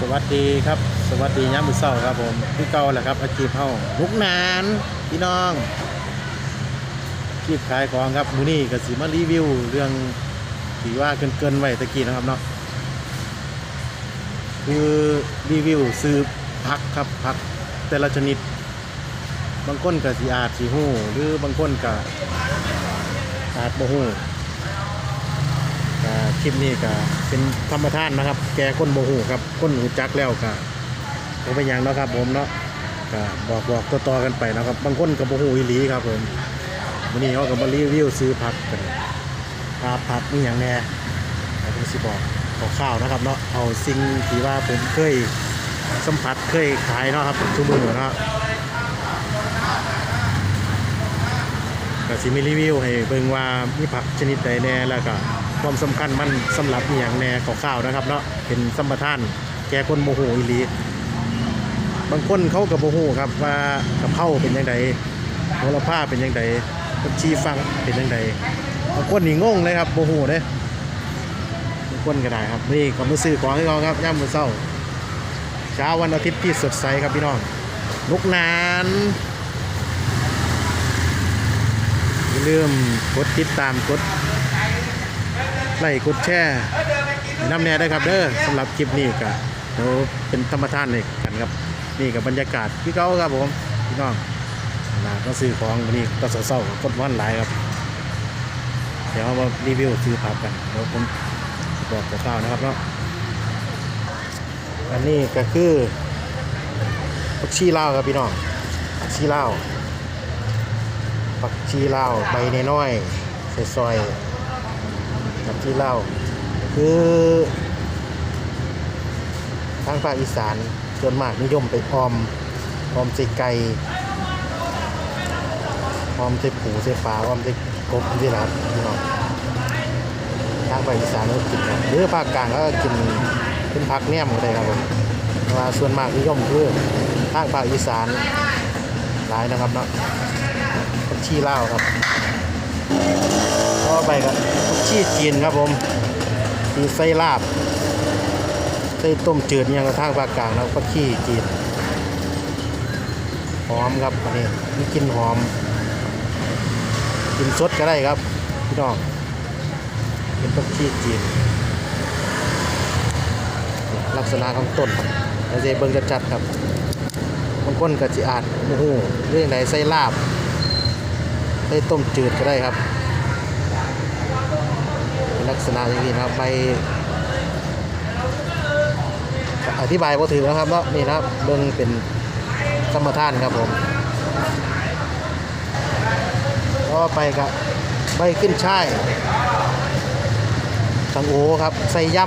สวัสดีครับ สวัสดีย้ำมือเศร้าครับผมพี่เก่าแหละครับอาชีพเฮาลุกนานพี่น้องอาชีพขายของครับมื้อนี้ก็สิมารีวิว เรื่องที่ว่าเกินเกินไว้ตะกี้นะครับเนาะคือรีวิวซื้อผักครับผักแต่ละชนิด บางคนก็สิอาจสิฮู้หรือบางคนก็อาจบ่ฮู้ก็ คลิปนี้ก็เป็นธรรมทานนะครับ แกก้นโมหูครับก้นหูจักแล้วก็ผมเป็นอย่างนะครับ ผมเนาะก็บอกบอกต่อๆกันไปนะครับ บางคนกับโมหูอีหลีครับผมวันนี้เขาก็มารีวิวซื้อผักกันปลาผักนี่อย่างแน่ผมสิบอกข่าวนะครับเนาะเอาสิ่งที่ว่าผมเคยสัมผัสเคยขายเนาะครับทุกมือเนาะก็สิมีรีวิวให้เบิ่งว่ามีผักชนิดใดแน่แล้วก็ ความสำคัญมันสำหรับอย่างแน่ข่าวๆนะครับเนาะเป็นสัมปทานแกคนโมโหอีลีบางคนเขากับโมโหครับว่ากับเข้าเป็นยังไงโหระพาเป็นยังไงผักชีฟังเป็นยังไงบางคนนี่งงเลยครับโมโหเลยบางคนก็ได้ครับนี่ก็มาซื้อของให้เขาครับย่ำมือเศร้าเช้าวันอาทิตย์ที่สดใสครับพี่น้องลุกนานอย่าลืมกดติดตามกด ไลค์กดแชร์น้ำแน่ได้ครับเด้อสำหรับคลิปนี้ก็เดี๋ยวเป็นธรรมทานเลยกันครับนี่กับบรรยากาศพี่เก้าครับผมพี่น้องนาก็ซื้อของวันนี้ก็เศร้าๆกดวันหลายครับ เดี๋ยวมารีวิวซื้อผักกันเดี๋ยวผมบอกกับเต้านะครับเนาะอันนี้ก็คือผักชีลาวครับพี่น้องผักชีลาวผักชีลาวใบน้อยๆซอยๆ กับที่เล่า คือทางภาคอีสานส่วนมากนิยมไปออมออมใส่ไก่ออมใส่ปูใส่ปลาออมใส่กบที่ร้านพี่น้องทางภาคอีสานก็กินครับหรือภาคกลางก็กินเป็นผักแหนมก็ได้ครับผมว่าส่วนมากนิยมคือทางภาคอีสานหลายนะครับเนาะผักชีเล่าครับก็ไปกับ ชีจีนครับผมมีไส้ลาบไส้ต้มจืดเนี่ยกระทั่งภาคกลางแล้วก็ขี้จีนหอมครับอันนี้มีกลินหอมกินสดก็ได้ครับพี่น้องเป็นต้มขี้จีนลักษณะของต้นเราจะเบิ่งจัดๆครับบางคนก็จะอาจโอ้โหเรื่องไหนไส้ลาบไส้ต้มจืดก็ได้ครับ ลักษณะอย่างนี้นะครับไปอธิบายว่าถือนะครับเนาะนี่นะครับเบิ่งเป็นสมทานครับผมก็ไปกับใบขึ้นช่ายตังโอครับใส่ย่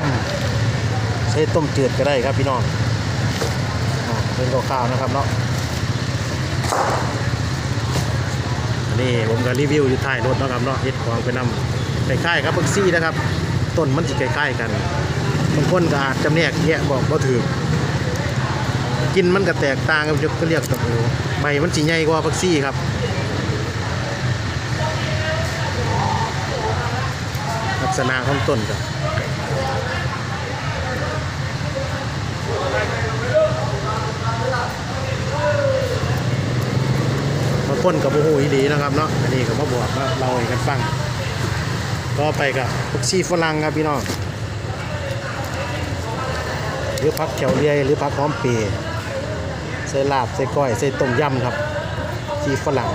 ำใส่ต้มจืดก็ได้ครับพี่น้องอเป็นข้าวๆนะครับเนาะอันนี่ผมก็รีวิวอยู่ท้ายรถนะครับเนาะเฮ็ดของไปนำ คล้ายๆครับบักซี่นะครับ ต้นมันจะคล้ายๆกันบางคนก็อาจจำแนกแยกบอกว่าถือกินมันก็แตกต่างกันก็เรียกตะโอใบมันสีใหญ่กว่าบักซี่ครับลักษณะของต้นครับบางคนกับโอ้โหอีดีนะครับเนาะอันนี้ก็มาบอกว่าเราให้กันฟัง ก็ไปกับผักชีฝรั่งครับพี่น้องหรือผักแถวเรียหรือผักหอมเปรย์ใส่ลาบใส่ก้อยใส่ต้มยำครับชีฝรั่ง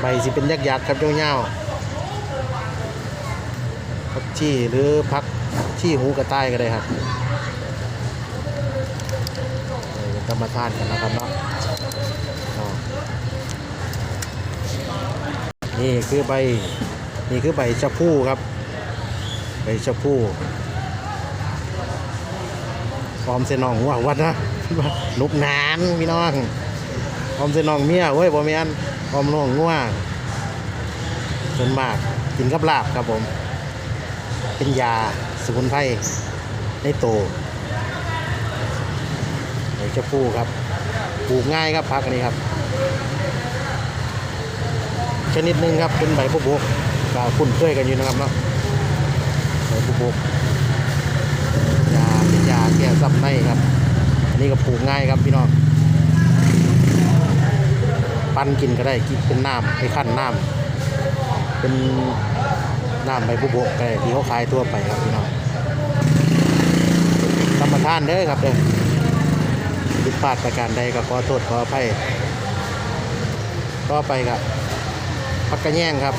ใบสิเป็นยักษ์ยักครับยาวๆผักชีหรือผักชีหูกระต่ายก็ได้ครับนี่เป็นธรรมทานกันนะครับเนาะอ๋อนี่คือใบ นี่คือใบชะพูครับ ใบชะพูพร้อมเสนองว่าวัดนะลุกนานพี่น้องพร้อมเสนองเมียเว้ยบ่แม่นพร้อมน้องงัวส่วนมากกินกับลาบครับผม เป็นยาสมุนไพรในโตใบชะพูครับปลูกง่ายครับพักอันนี้ครับ ชนิดหนึ่งครับเป็นใบบุบก ก็คุ้นเคยกันอยู่นะครับเนาะใบบุบกยาเป็นยาแก้ซับในครับ อันนี้ก็ปลูกง่ายครับพี่น้อง ปั้นกินก็ได้กินเป็นน้ำให้ขั้นน้ำเป็นน้ำใบบุบกได้ที่เขาขายทั่วไปครับพี่น้องธรรมทานเด้อครับเด้อผิดพลาดประการใดก็ขอโทษขออภัยต่อไปครับพักกระแย่งครับ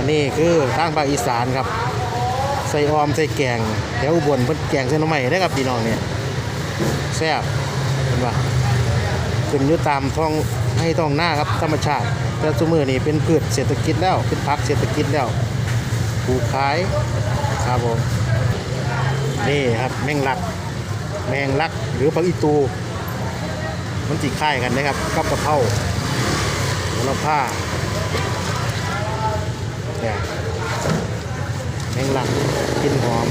อันนี้คือทางภาคอีสานครับ ใส่ออมใส่แกงแถวอุบลเพิ่นแกงเส้นใหน่ได้ครับพี่น้องเนี่ยแซ่บเห็นปะขึ้นอยู่ตามท้องให้ท้องหน้าครับธรรมชาติ แต่สมือนี่เป็นพืชเศรษฐกิจแล้วเป็นพักเศรษฐกิจแล้วปลูกขายครับผมนี่ครับแมงลัก แมงลักหรือผักอีตู มันจีค่ายกันนะครับกับกะเพราโหระพา เนี่ยแมงลักกลินหอม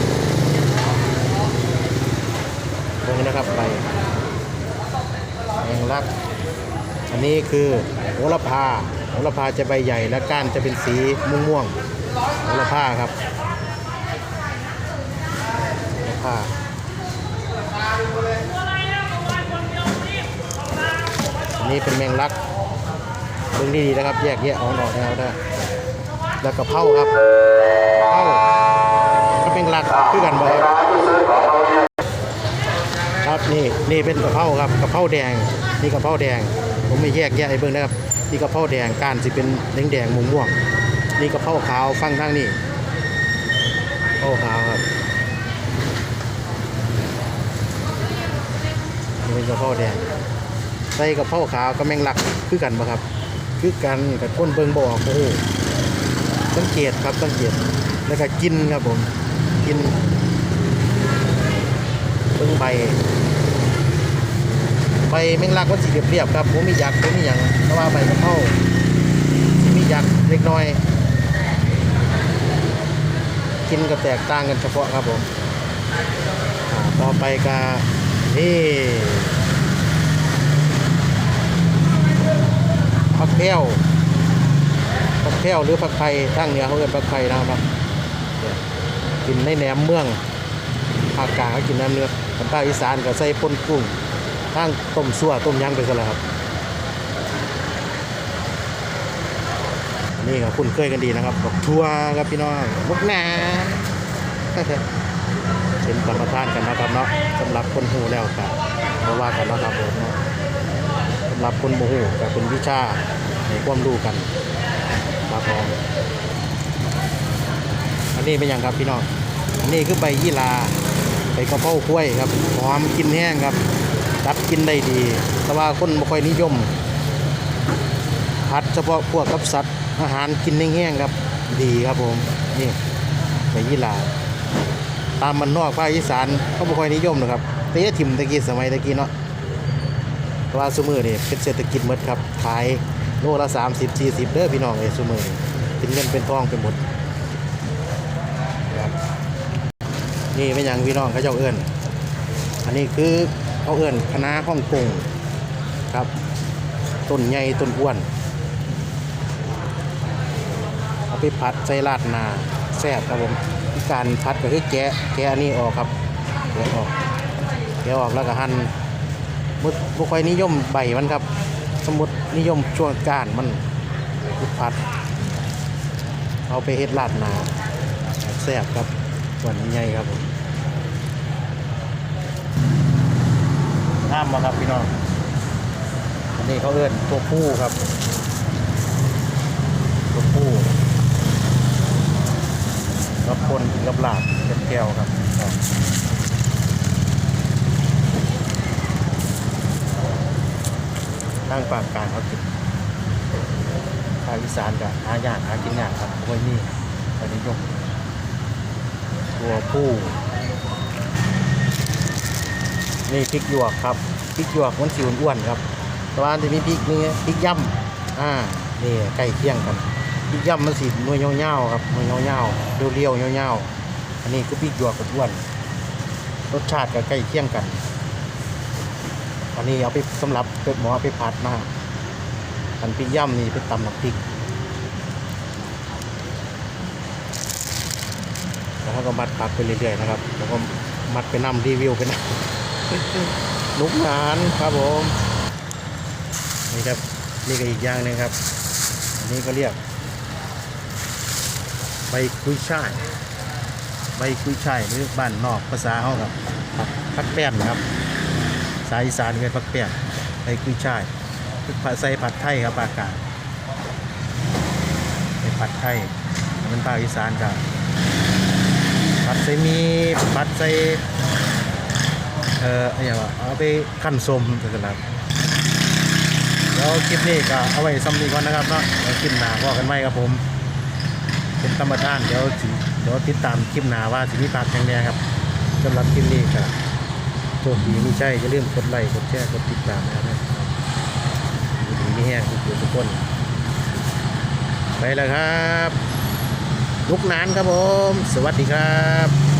ตรงนี้นะครับใบแมงลัก อันนี้คือโหระพาโหระพาจะใบใหญ่และก้านจะเป็นสีม่วงๆโหระพาครับโหระพาอันนี้เป็นแมงลักเบิ่งดีๆนะครับ แยกแยะออกออกนะครับได้ แล้วกะเพราครับกะเพราก็เป็นลักคือกันบ่ครับครับนี่นี่เป็นกะเพราครับกะเพราแดงนี่กะเพราแดง ผมไม่แยกแยะให้เบิ่งนะครับนี่กะเพราแดงก้านสิเป็นแดงแดงๆม่วงนี่กะเพราขาวฟังทางนี่กะเพราขาวครับนี่เป็นกะเพราแดงใส่กับเผาขาวกับแมงลักคือกันบ่ครับ คือกันกับก้นเบิงบ่ออกโอ้โห สังเกตครับสังเกตแล้วก็กินครับผมกินเบิ่งใบใบแมงลักมันสีเรียบๆครับผมมียักษ์ผมมีหยังแต่ว่าใบกะเพรามียักษ์เล็กน้อย กินก็แตกต่างกันเฉพาะครับผมต่อไปก็นี่ผักแพ้ว ผักแพ้วหรือผักไผ่ทางเหนือเขาเรียกผักไผ่นะครับกินในแหนมเมืองภาคกลางเขากินน้ำเนื้อทางภาคอีสานก็ใส่ปนกุ้งทางต้มซั่วต้มยำไปซะแล้วครับนี่ครับคุ้นเคยกันดีนะครับดอกทัวครับพี่น้องมุกนาเป็นธรรมทานกันนะครับเนาะสำหรับคนหูแล้วครับเพราะว่ากันนะครับผมสำหรับคนโมโหก็เป็นวิชาในความรู้กัน อันนี้เป็นอย่างครับพี่น้อง อันนี้คือใบยี่ลาใบกระเพราคุ้วยครับหอมกินแห้งครับรับกินได้ดี แต่ว่าคนไม่ค่อยนิยมพัดเฉพาะพวกกับสัตว์อาหารกินแห้งๆครับ ดีครับผม นี่ใบยี่ลา ตามมันนอกภาคอีสานเขาไม่ค่อยนิยมนะครับแต่ยาถิ่มตะกี้สมัยตะกี้เนาะเพราะว่าซุมือนี่เป็นเศรษฐกิจหมดครับขาย โลละสามสิบสี่สิบเด้อพี่น้องเอ้ยซุมือนี่เป็นเงินเป็นทองไปหมดครับนี่เป็นอย่างพี่น้องเขาเจ้าเอื้อนอันนี้คือเขาเอื้อนคณะฮ่องกงครับต้นใหญ่ต้นอ้วนเอาไปพัดใส่ราดนาแซ่บครับผมการพัดก็คือแกะแกะนนี้ออกครับแกะออกแกะออกแล้วก็หั่นบุบุค่อยนิยมใบมันครับ สมมตินิยมช่วงกานมันพุดพัด เอาไปเฮ็ดลาดนาแซ่บครับส่วนใหญ่ครับผมห้ามมาครับพี่น้องอันนี้เขาเอื้อนตัวผู้ครับ ตัวผู้กับคนกับหลาบเป็นแก้วครับ ทางปากกลางเขากินภาคอีสานกับหายากหากินยากครับมวยนี่อันนี้ยกตัวผู้นี่พริกหยวกครับพริกหยวกมันสีอ้วนๆครับแต่ว่าจะมีพริกนี่พริกย่ำอ่านี่ใกล้เคียงกันพริกย่ำมันสีหน่วยเงาๆครับหน่วยเงาๆเรียวๆเงาๆอันนี้คือพริกหยวกอ้วนรสชาติก็ใกล้เคียงกัน อันนี้เอาไปสำหรับเป็ดหมอไปผัดนะอันพริกย่ำนี่ไปตำน้ำพริกแล้วก็มัดผักไปเรื่อยๆนะครับ แล้วก็มัดไปนำรีวิวไปนำนุกหนานครับผมนี่ครับนี่ก็อีกอย่างหนึงครับ อันนี้ก็เรียกใบกุยช่ายใบกุยช่ายหรือบ้านนอกภาษาเขาครับผักผักแป้นครับ สายอีสานเป็นผักแป้นใบกุยช่ายผัดใส่ผัดไทยครับปากกาศเป็นผัดไทยมันภาคอีสานกับผัดใส่มีผัดใส่เอ่ออะไรอย่างว่าเอาไปขั้นสมกันครับแล้วคลิปนี้ก็เอาไว้ซ้ำนี้ก่อนนะครับเนาะแล้วคลิปหน้าพอกันไหมครับผม เป็นธรรมทานเดี๋ยวเดี๋ยวติดตามคลิปหน้าว่าสิมีปากแข็งแรงครับสำหรับคลิปนี้ก็ โชคดีไม่ใช่อย่าลืมกดไลค์กดแชร์กดติดตามนะครับดีไม่แห้งทุกทุกคน ไปแล้วครับลุกนานครับผม สวัสดีครับ